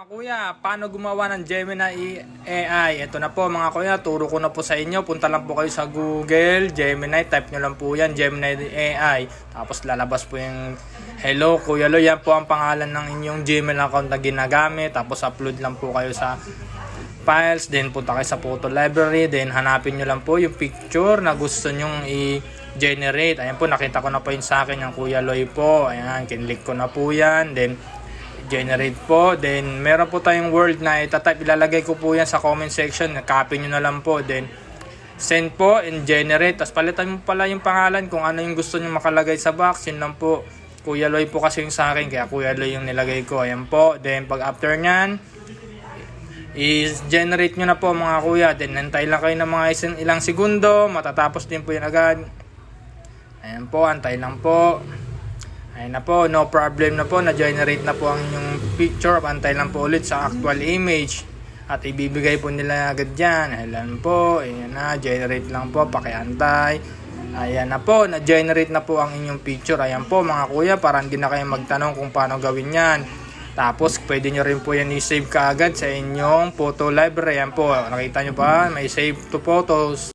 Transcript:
Mga kuya, paano gumawa ng Gemini AI? Ito na po mga kuya, turo ko na po sa inyo. Punta lang po kayo sa Google, Gemini, type nyo lang po yan, Gemini AI. Tapos lalabas po yung Hello Kuya Lo, yan po ang pangalan ng inyong Gmail account na ginagamit. Tapos upload lang po kayo sa files, then punta kayo sa photo library, then hanapin nyo lang po yung picture na gusto nyong i-generate. Ayan po, nakita ko na po yun sa akin, yung Kuya Loy po. Ayan, kinlik ko na po yan. Then, generate po. Then, meron po tayong word na itatype. Ilalagay ko po yan sa comment section. Copy nyo na lang po. Then, send po and generate. Tapos palitan mo pala yung pangalan kung ano yung gusto nyo makalagay sa box. Yun lang po. Kuya Loy po kasi yung sa akin. Kaya Kuya Loy yung nilagay ko. Ayan po. Then, pag after nyan, is-generate nyo na po mga kuya. Then, antay lang kayo ng mga isang, ilang segundo. Matatapos din po yan agad. Ayan po, antay lang po. Ayan na po, no problem na po. Na-generate na po ang inyong picture. Antay lang po ulit sa actual image. At ibibigay po nila agad yan. Ayan po, ayan na, generate lang po, pakiantay. Ayan na po, na-generate na po ang inyong picture. Ayan po mga kuya, para hindi na kayo magtanong kung paano gawin yan. Tapos, pwede nyo rin po yan i-save kaagad sa inyong photo library. Ayan po, nakita nyo ba? May save to photos.